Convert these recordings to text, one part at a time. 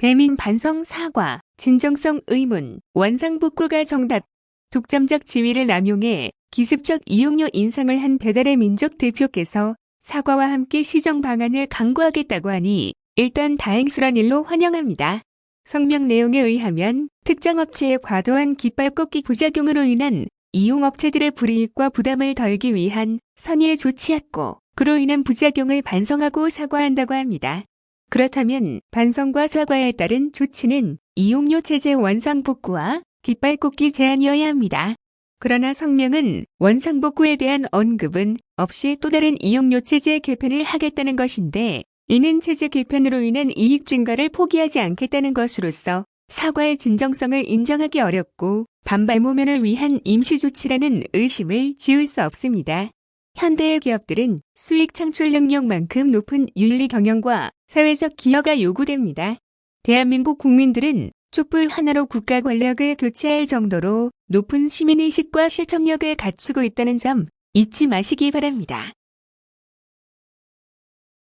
배민 반성 사과, 진정성 의문, 원상복구가 정답. 독점적 지위를 남용해 기습적 이용료 인상을 한 배달의 민족 대표께서 사과와 함께 시정 방안을 강구하겠다고 하니 일단 다행스런 일로 환영합니다. 성명 내용에 의하면 특정 업체의 과도한 깃발 꽂기 부작용으로 인한 이용업체들의 불이익과 부담을 덜기 위한 선의의 조치였고 그로 인한 부작용을 반성하고 사과한다고 합니다. 그렇다면 반성과 사과에 따른 조치는 이용료 체제 원상복구와 깃발 꽂기 제한이어야 합니다. 그러나 성명은 원상복구에 대한 언급은 없이 또 다른 이용료 체제 개편을 하겠다는 것인데 이는 체제 개편으로 인한 이익 증가를 포기하지 않겠다는 것으로서 사과의 진정성을 인정하기 어렵고 반발 모면을 위한 임시 조치라는 의심을 지울 수 없습니다. 현대의 기업들은 수익 창출 능력만큼 높은 윤리 경영과 사회적 기여가 요구됩니다. 대한민국 국민들은 촛불 하나로 국가 권력을 교체할 정도로 높은 시민의식과 실천력을 갖추고 있다는 점 잊지 마시기 바랍니다.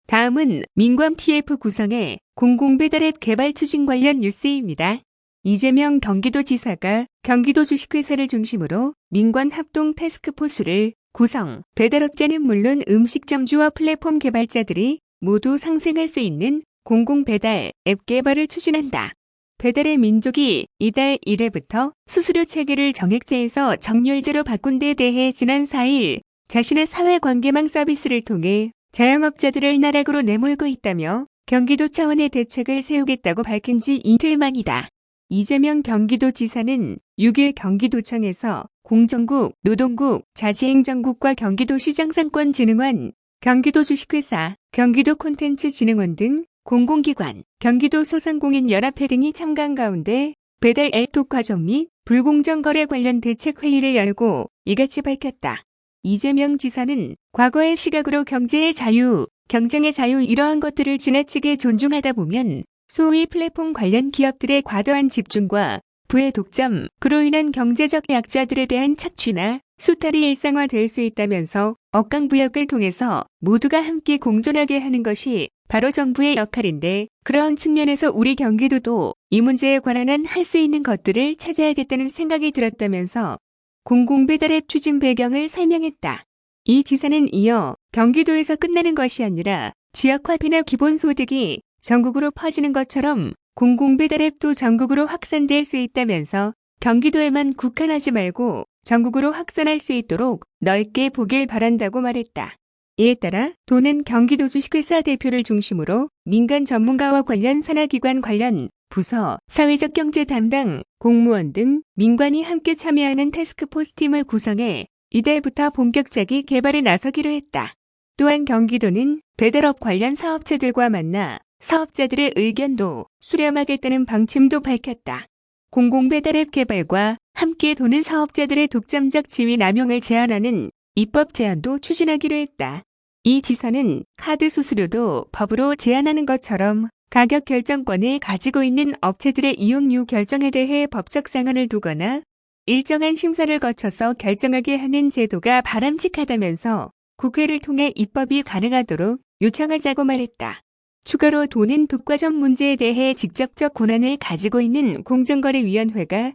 다음은 민관 TF 구성의 공공배달앱 개발 추진 관련 뉴스입니다. 이재명 경기도지사가 경기도 주식회사를 중심으로 민관 합동 태스크포스를 구성, 배달업자는 물론 음식점주와 플랫폼 개발자들이 모두 상생할 수 있는 공공배달 앱 개발을 추진한다. 배달의 민족이 이달 1회부터 수수료 체계를 정액제에서 정률제로 바꾼 데 대해 지난 4일 자신의 사회관계망 서비스를 통해 자영업자들을 나락으로 내몰고 있다며 경기도 차원의 대책을 세우겠다고 밝힌 지 이틀 만이다. 이재명 경기도지사는 6일 경기도청에서 공정국, 노동국, 자치행정국과 경기도시장상권진흥원, 경기도 주식회사, 경기도 콘텐츠진흥원 등 공공기관, 경기도 소상공인연합회 등이 참가한 가운데 배달 앱 독과점 및 불공정 거래 관련 대책 회의를 열고 이같이 밝혔다. 이재명 지사는 과거의 시각으로 경제의 자유, 경쟁의 자유 이러한 것들을 지나치게 존중하다 보면 소위 플랫폼 관련 기업들의 과도한 집중과 부의 독점, 그로 인한 경제적 약자들에 대한 착취나 수탈이 일상화될 수 있다면서 억강부역을 통해서 모두가 함께 공존하게 하는 것이 바로 정부의 역할인데 그러한 측면에서 우리 경기도도 이 문제에 관한 한 할 수 있는 것들을 찾아야겠다는 생각이 들었다면서 공공배달앱 추진 배경을 설명했다. 이 지사는 이어 경기도에서 끝나는 것이 아니라 지역화폐나 기본소득이 전국으로 퍼지는 것처럼 공공배달앱도 전국으로 확산될 수 있다면서 경기도에만 국한하지 말고 전국으로 확산할 수 있도록 넓게 보길 바란다고 말했다. 이에 따라 도는 경기도 주식회사 대표를 중심으로 민간 전문가와 관련 산하기관 관련 부서, 사회적 경제 담당, 공무원 등 민관이 함께 참여하는 태스크포스 팀을 구성해 이달부터 본격적인 개발에 나서기로 했다. 또한 경기도는 배달업 관련 사업체들과 만나 사업자들의 의견도 수렴하겠다는 방침도 밝혔다. 공공배달앱 개발과 함께 도는 사업자들의 독점적 지위 남용을 제한하는 입법 제안도 추진하기로 했다. 이 지사는 카드 수수료도 법으로 제한하는 것처럼 가격 결정권을 가지고 있는 업체들의 이용료 결정에 대해 법적 상한을 두거나 일정한 심사를 거쳐서 결정하게 하는 제도가 바람직하다면서 국회를 통해 입법이 가능하도록 요청하자고 말했다. 추가로 도는 독과점 문제에 대해 직접적 권한을 가지고 있는 공정거래위원회가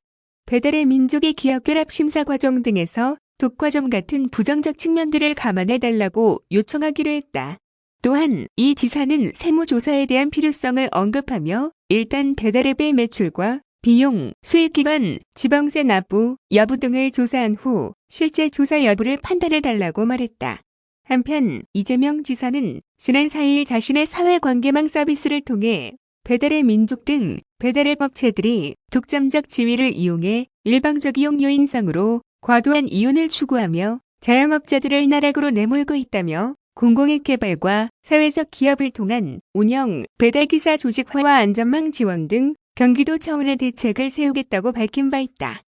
배달의 민족의 기업결합 심사 과정 등에서 독과점 같은 부정적 측면들을 감안해 달라고 요청하기로 했다. 또한 이 지사는 세무조사에 대한 필요성을 언급하며 일단 배달앱의 매출과 비용, 수익 기반, 지방세 납부 여부 등을 조사한 후 실제 조사 여부를 판단해 달라고 말했다. 한편 이재명 지사는 지난 4일 자신의 사회관계망 서비스를 통해 배달의 민족 등 배달앱 업체들이 독점적 지위를 이용해 일방적 이용료 인상으로 과도한 이윤을 추구하며 자영업자들을 나락으로 내몰고 있다며 공공익 개발과 사회적 기업을 통한 운영, 배달기사 조직화와 안전망 지원 등 경기도 차원의 대책을 세우겠다고 밝힌 바 있다.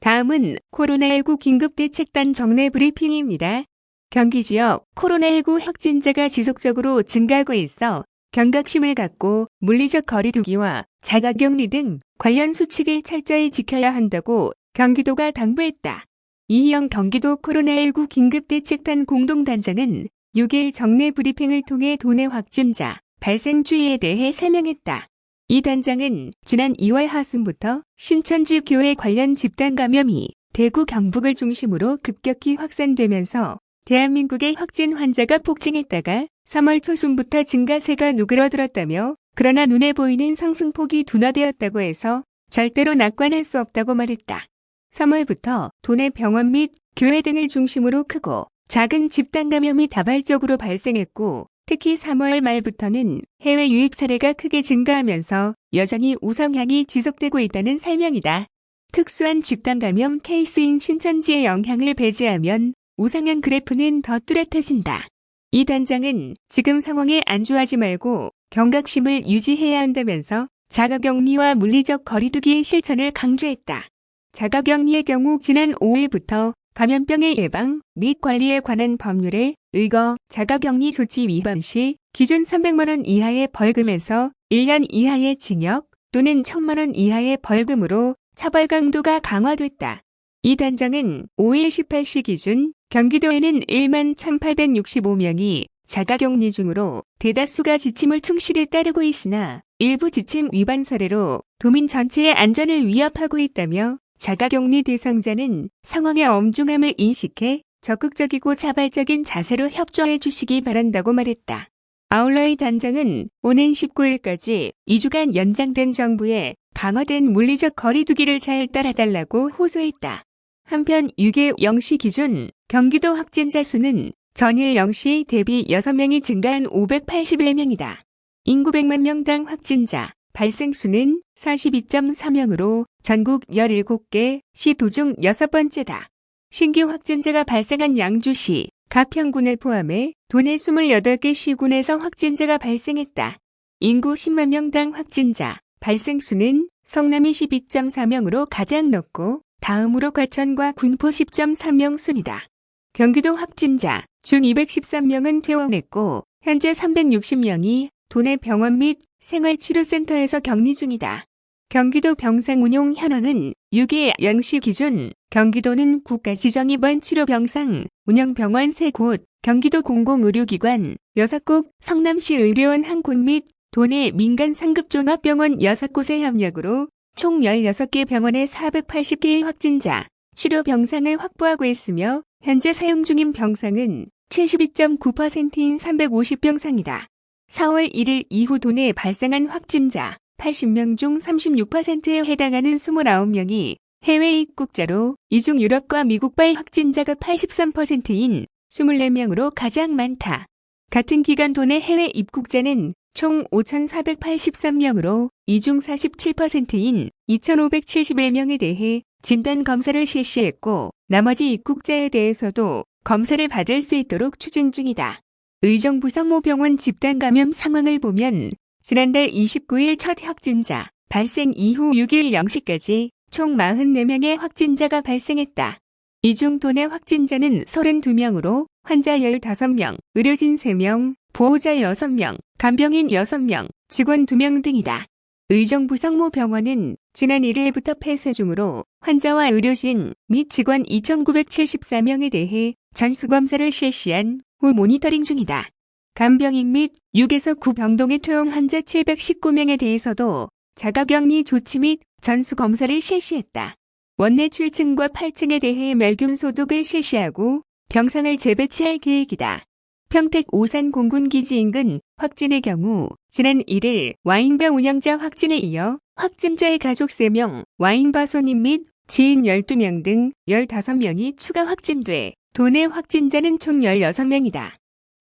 다음은 코로나19 긴급대책단 정례 브리핑입니다. 경기 지역 코로나19 확진자가 지속적으로 증가하고 있어 경각심을 갖고 물리적 거리두기와 자가격리 등 관련 수칙을 철저히 지켜야 한다고 경기도가 당부했다. 이희영 경기도 코로나19 긴급대책단 공동단장은 6일 정례 브리핑을 통해 도내 확진자, 발생 주의에 대해 설명했다. 이 단장은 지난 2월 하순부터 신천지 교회 관련 집단 감염이 대구 경북을 중심으로 급격히 확산되면서 대한민국의 확진 환자가 폭증했다가 3월 초순부터 증가세가 누그러들었다며 그러나 눈에 보이는 상승폭이 둔화되었다고 해서 절대로 낙관할 수 없다고 말했다. 3월부터 도내 병원 및 교회 등을 중심으로 크고 작은 집단 감염이 다발적으로 발생했고 특히 3월 말부터는 해외 유입 사례가 크게 증가하면서 여전히 우상향이 지속되고 있다는 설명이다. 특수한 집단 감염 케이스인 신천지의 영향을 배제하면 우상향 그래프는 더 뚜렷해진다. 이 단장은 지금 상황에 안주하지 말고 경각심을 유지해야 한다면서 자가격리와 물리적 거리두기의 실천을 강조했다. 자가격리의 경우 지난 5일부터 감염병의 예방 및 관리에 관한 법률에 의거 자가격리 조치 위반 시 기준 300만원 이하의 벌금에서 1년 이하의 징역 또는 1000만원 이하의 벌금으로 처벌 강도가 강화됐다. 이 단장은 5일 18시 기준 경기도에는 1만 1865명이 자가격리 중으로 대다수가 지침을 충실히 따르고 있으나 일부 지침 위반 사례로 도민 전체의 안전을 위협하고 있다며 자가격리 대상자는 상황의 엄중함을 인식해 적극적이고 자발적인 자세로 협조해 주시기 바란다고 말했다. 아울러 이 단장은 오는 19일까지 2주간 연장된 정부의 강화된 물리적 거리두기를 잘 따라달라고 호소했다. 한편 6일 0시 기준 경기도 확진자 수는 전일 0시 대비 6명이 증가한 581명이다. 인구 100만 명당 확진자, 발생 수는 42.4명으로 전국 17개 시 도중 여섯 번째다. 신규 확진자가 발생한 양주시, 가평군을 포함해 도내 28개 시군에서 확진자가 발생했다. 인구 10만 명당 확진자, 발생 수는 성남이 12.4명으로 가장 높고 다음으로 과천과 군포 10.3명 순이다. 경기도 확진자 중 213명은 퇴원했고 현재 360명이 도내 병원 및 생활치료센터에서 격리 중이다. 경기도 병상 운용 현황은 6일 0시 기준 경기도는 국가 지정 입원 치료 병상 운영 병원 3곳, 경기도 공공의료기관 6곳, 성남시 의료원 1곳 및 도내 민간 상급종합병원 6곳의 협력으로 총 16개 병원의 480개의 확진자, 치료 병상을 확보하고 있으며 현재 사용 중인 병상은 72.9%인 350병상이다. 4월 1일 이후 도내에 발생한 확진자 80명 중 36%에 해당하는 29명이 해외 입국자로 이중 유럽과 미국발 확진자가 83%인 24명으로 가장 많다. 같은 기간 도내 해외 입국자는 총 5,483명으로 이중 47%인 2,571명에 대해 진단 검사를 실시했고 나머지 입국자에 대해서도 검사를 받을 수 있도록 추진 중이다. 의정부 성모병원 집단 감염 상황을 보면 지난달 29일 첫 확진자 발생 이후 6일 0시까지 총 44명의 확진자가 발생했다. 이 중 도내 확진자는 32명으로 환자 15명, 의료진 3명, 보호자 6명, 간병인 6명, 직원 2명 등이다. 의정부 성모병원은 지난 1일부터 폐쇄 중으로 환자와 의료진 및 직원 2,974명에 대해 전수검사를 실시한 후 모니터링 중이다. 간병인 및 6에서 9병동의 퇴원 환자 719명에 대해서도 자가격리 조치 및 전수검사를 실시했다. 원내 7층과 8층에 대해 멸균 소독을 실시하고 병상을 재배치할 계획이다. 평택 오산 공군기지 인근 확진의 경우 지난 1일 와인바 운영자 확진에 이어 확진자의 가족 3명, 와인바 손님 및 지인 12명 등 15명이 추가 확진돼 도내 확진자는 총 16명이다.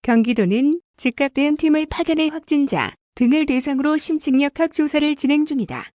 경기도는 즉각 대응팀을 파견해 확진자 등을 대상으로 심층역학 조사를 진행 중이다.